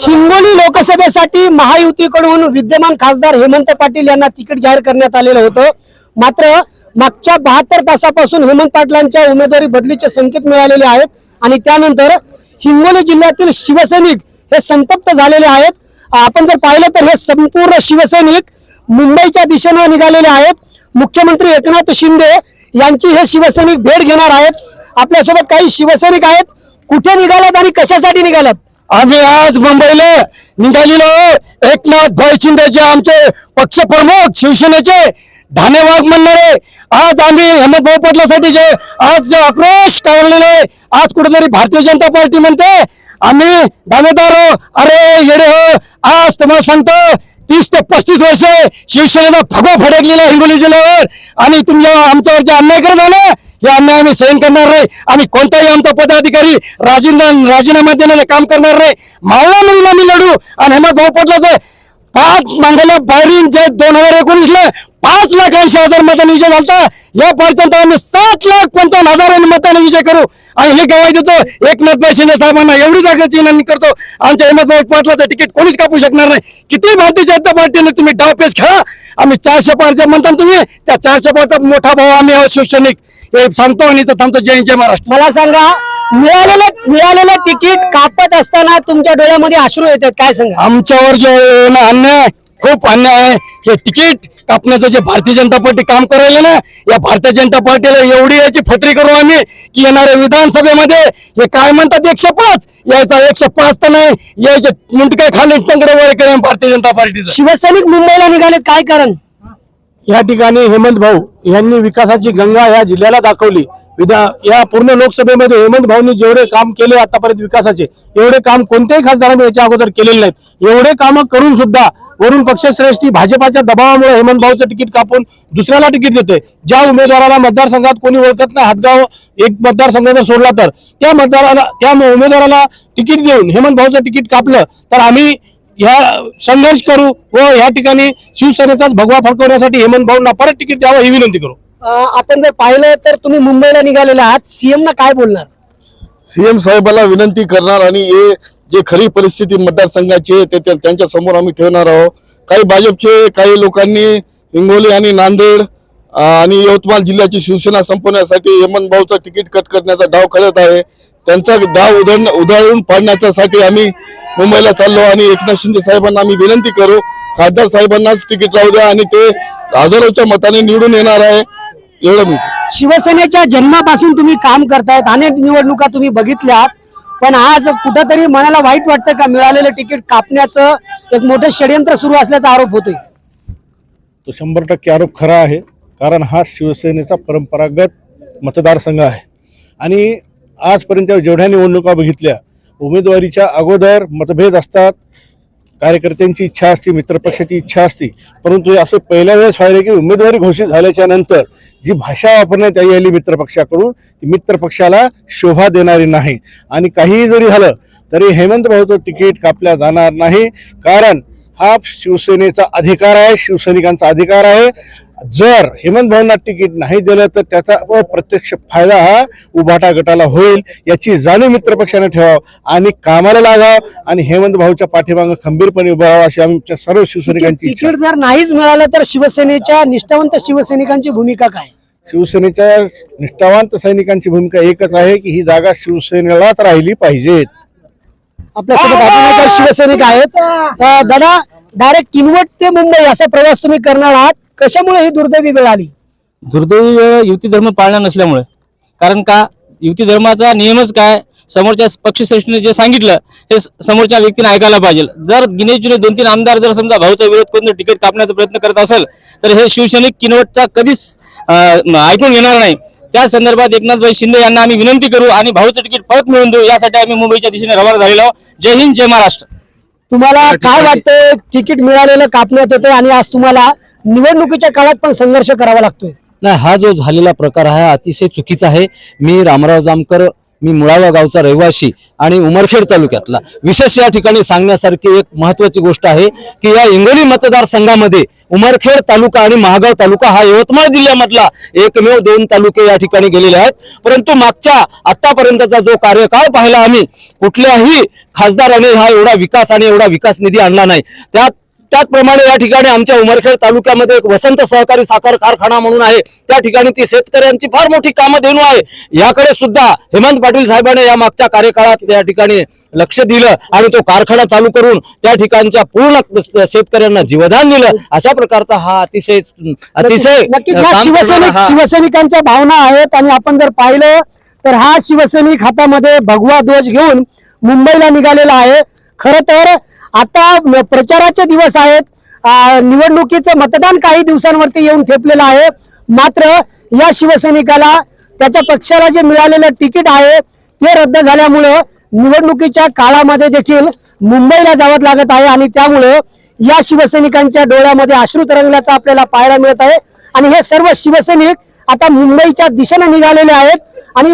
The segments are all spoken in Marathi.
हिंगोली लोकसभेसाठी महायुतीकडून विद्यमान खासदार हेमंत पाटील यांना तिकीट जाहीर करण्यात आलेलं होतं. मात्र मागच्या बहात्तर तासापासून हेमंत पाटलांच्या उमेदवारी बदलीचे संकेत मिळालेले आहेत आणि त्यानंतर हिंगोली जिल्ह्यातील शिवसैनिक हे संतप्त झालेले आहेत. आपण जर पाहिलं तर हे संपूर्ण शिवसैनिक मुंबईच्या दिशेने निघालेले आहेत. मुख्यमंत्री एकनाथ शिंदे यांची हे शिवसैनिक भेट घेणार आहेत. आपल्यासोबत काही शिवसैनिक आहेत. कुठे निघालात आणि कशासाठी निघालात? आम्ही आज मुंबईला निघालेलो एकनाथ भाई शिंदेचे आमचे पक्ष प्रमुख शिवसेनेचे धानेवाग म्हणणारे. आज आम्ही हेमंतभाऊ पाटलासाठी जे आज जे आक्रोश काढलेले आज कुठेतरी भारतीय जनता पार्टी म्हणते. आम्ही दावेदार हो, अरे येडे हो. आज तुम्हाला सांगतो तीस ते पस्तीस वर्ष शिवसेनेचा फगो फडकलेला हिंगोली जिल्ह्यावर. आणि तुमच्या आमच्यावर जे अन्याय करत आहे ना हे अन्याय आम्ही सहन करणार नाही. आम्ही कोणताही आमचा पदाधिकारी राजीना राजीनामा देण्याने काम करणार नाही. मावळा म्हणून आम्ही लढू आणि हेमंत भाऊ पटलाचं पाच मंगला बाहेरीन जे दोन हजार एकोणीस ला पाच लाख ऐंशी हजार मतांनी विजय झाला या पर्यंत आम्ही सात लाख पंचावन्न हजारांनी मतांनी विजय करू. आणि हे गवाही देतो एकनाथ शिंदे साहेबांना एवढी जागेची विनंती करतो. आमच्या हेमंत भाऊ पाटलाचं तिकीट कोणीच कापू शकणार नाही. किती भारतीय जनता पार्टीने तुम्ही डावपेच खेळा. आम्ही चारशे पारचे म्हणता ना तुम्ही त्या चारशे पारचा मोठा भाऊ आम्ही आहोत शिवसैनिक. हे सांगतो आणि थांबतो जय जय महाराष्ट्र. मला सांगा मिळालेलं मिळालेलं तिकीट कापत असताना तुमच्या डोळ्यामध्ये अश्रू येतात काय सांगा? आमच्यावर जो ना अन्याय खूप अन्याय आहे. हे तिकीट कापण्याचं जे भारतीय जनता पार्टी काम करायला ना या भारतीय जनता पार्टीला एवढी याची फत्री करू आम्ही की येणाऱ्या विधानसभेमध्ये हे काय म्हणतात एकशे पाच? यायचा एकशे पाच तर नाही यायचे मुंडके खाली वर करेन भारतीय जनता पार्टीचं. शिवसैनिक मुंबईला निघालेत काय कारण? या ठिकाणी हेमंत भाऊ यांनी विकासाची गंगा या जिल्ह्याला दाखवली. विधा या पूर्ण लोकसभेमध्ये हेमंत भाऊंनी जेवढे काम केले आतापर्यंत विकासाचे एवढे काम कोणत्याही खासदारांनी याच्या अगोदर केलेले नाहीत. एवढे कामं करून सुद्धा वरून पक्षश्रेष्ठी भाजपाच्या दबावामुळे हेमंत भाऊचं तिकीट कापून दुसऱ्याला तिकीट देते ज्या उमेदवाराला मतदारसंघात कोणी ओळखत नाही हातगाव एक मतदारसंघ जर सोडला तर त्या मतदाराला त्या उमेदवाराला तिकीट देऊन हेमंत भाऊचं तिकीट कापलं तर आम्ही ह्या संघर्ष करू व या ठिकाणी शिवसेनेचाच भगवा फडकवण्यासाठी हेमंत भाऊंना परत तिकीट द्यावं ही विनंती करू. आपण जर पाहिलं तर तुम्ही मुंबईला निघालेले आहात. सीएम ना काय बोलणार? सीएम साहेबाला विनंती करणार आणि हे जे खरी परिस्थिती मतदारसंघाची आहे ते त्या- त्यांच्यासमोर आम्ही ठेवणार आहोत. काही भाजपचे काही लोकांनी हिंगोली आणि नांदेड आणि यवतमाळ जिल्ह्याची शिवसेना संपवण्यासाठी हेमंत भाऊचं तिकीट कट करण्याचा डाव खेळत आहे. त्यांचा डाव उधळ उधळून पाडण्याच्यासाठी आम्ही मुंबईला चाललो आणि एकनाथ शिंदे साहेबांना आम्ही विनंती करू खासदार साहेबांनाच तिकीट लावू द्या आणि ते हजारोच्या मताने निवडून येणार आहे. एवढं मी शिवसेनेच्या जन्मापासून तुम्ही काम करतायत अनेक निवडणुका तुम्ही बघितल्यात पण आज कुठंतरी मनाला वाईट वाटतं का मिळालेलं तिकीट कापण्याचं एक मोठं षडयंत्र सुरू असल्याचा आरोप होतोय? तो शंभर टक्के आरोप खरा आहे. कारण हा शिवसेनेचा परंपरागत मतदारसंघ आहे. आणि आजपर्यंत जेवढ्या निवडणुका बघितल्या उमेदवारीच्या अगोदर मतभेद असतात कार्यकर्त्यांची इच्छा असते मित्रपक्षाची इच्छा असते परंतु असं पहिल्या वेळेस व्हायला की उमेदवारी घोषित झाल्याच्यानंतर जी भाषा वापरण्यात यायली आली मित्रपक्षाकडून ती मित्रपक्षाला शोभा देणारी नाही. आणि काहीही जरी झालं तरी हेमंत भाऊचं तिकीट कापल्या जाणार नाही. कारण हा शिवसेनेचा अधिकार आहे शिवसैनिकांचा अधिकार आहे. जर हेमंत भाऊंना तिकीट नाही दिलं तर त्याचा अप्रत्यक्ष फायदा हा उभाटा गटाला होईल याची जाणीव मित्रपक्षाने ठेवावं आणि कामाला लागावं आणि हेमंत भाऊच्या पाठीमागं खंबीरपणे उभं राहावं अशी आमच्या सर्व शिवसैनिकांची इच्छा. तिकीट जर नाहीच मिळालं तर शिवसेनेच्या निष्ठावंत शिवसैनिकांची भूमिका काय? शिवसेनेच्या निष्ठावंत सैनिकांची भूमिका एकच आहे की ही जागा शिवसेनेलाच राहिली पाहिजेत. आपल्यासोबत शिवसैनिक आहेत. दादा डायरेक्ट किनवट ते मुंबई असा प्रवास तुम्ही करणार आहात. कशामुळे ही दुर्दैवी वेळ आली? दुर्दैवी वेळ युती धर्म पाळणार नसल्यामुळे. कारण का? युती धर्माचा नियमच काय? समोरच्या पक्षश्रेष्ठीने जे सांगितलं हे समोरच्या व्यक्तीने ऐकायला पाहिजे. जर गिनेश जुने दोन तीन आमदार जर समजा भाऊचा विरोध करून तिकीट कापण्याचा प्रयत्न करत असेल तर हे शिवसैनिक किनवटचा कधीच ऐकून घेणार नाही. त्या संदर्भात एकनाथभाई शिंदे यांना आम्ही विनंती करू आणि भाऊचं तिकीट परत मिळवून देऊ. यासाठी आम्ही मुंबईच्या दिशेने रवाना झालेलो आहोत. जय हिंद जय महाराष्ट्र. तुम्हाला काय वाटतंय? तिकीट मिळालेलं कापण्यात येते आणि आज तुम्हाला निवडणुकीच्या काळात पण संघर्ष करावा लागतोय. नाही हा जो झालेला प्रकार आहे हा अतिशय चुकीचा आहे. मी रामराव जामकर मी मुळावा गावचा रहिवासी आणि उमरखेड तालुक्यातला. विशेष या ठिकाणी सांगण्यासारखी एक महत्वाची गोष्ट आहे की या हिंगोली मतदारसंघामध्ये उमरखेड तालुका आणि महागाव तालुका हा यवतमाळ जिल्ह्यामधला एकमेव दोन तालुके या ठिकाणी गेलेले आहेत. परंतु मागच्या आतापर्यंतचा जो कार्यकाळ पाहिला आम्ही कुठल्याही खासदाराने हा एवढा विकास आणि एवढा विकास निधी आणला नाही. त्यात त्याचप्रमाणे या ठिकाणी आमच्या उमरखेड तालुक्यामध्ये एक वसंत सहकारी साखर कारखाना म्हणून आहे. त्या ठिकाणी ती शेतकऱ्यांची फार मोठी कामं देणू आहे. याकडे सुद्धा हेमंत पाटील साहेबांनी या मागच्या कार्यकाळात त्या ठिकाणी लक्ष दिलं आणि तो कारखाना चालू करून त्या ठिकाणच्या पूर्ण शेतकऱ्यांना जीवदान दिलं. अशा प्रकारचा हा अतिशय अतिशय शिवसैनिक शिवसैनिकांच्या भावना आहेत आणि आपण जर पाहिलं तर हा शिवसैनिक हातामध्ये भगवा ध्वज घेऊन मुंबईला निघालेला आहे. खर तर आता प्रचाराचे दिवस आहेत. निवडणुकीचं मतदान काही दिवसांवरती येऊन ठेपलेलं आहे. मात्र या शिवसैनिकाला त्याच्या पक्षाला जे मिळालेलं तिकीट आहे ते रद्द झाल्यामुळं निवडणुकीच्या काळामध्ये देखील मुंबईला जावं लागत आहे आणि त्यामुळं या शिवसैनिकांच्या डोळ्यामध्ये अश्रू तरंगल्याचं आपल्याला पाहायला मिळत आहे. आणि हे सर्व शिवसैनिक आता मुंबईच्या दिशेने निघालेले आहेत. आणि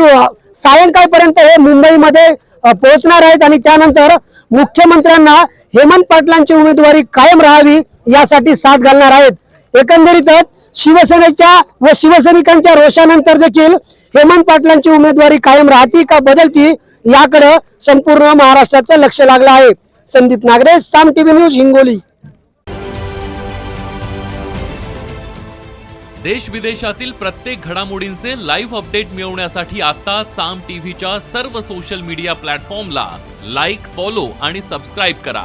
सायंकाळपर्यंत हे मुंबईमध्ये पोहोचणार आहेत. आणि त्यानंतर मुख्यमंत्र्यांना हेमंत पाटलांची उमेदवारी कायम राहावी यासाठी साथ घालणार आहेत. एकंदरीतच शिवसेनेच्या व शिवसैनिकांच्या रोषानंतर देखील हेमंत पाटलांची उमेदवारी कायम राहती का बदलती याकडे संपूर्ण महाराष्ट्राचं लक्ष लागलं आहे. Sandeep Nagre Saam TV news Hingoli. देश विदेशातील प्रत्येक घडामोडींचे लाईव्ह अपडेट मिळवण्यासाठी आता साम टीव्हीच्या सर्व सोशल मीडिया प्लॅटफॉर्मला लाईक फॉलो आणि सबस्क्राईब करा.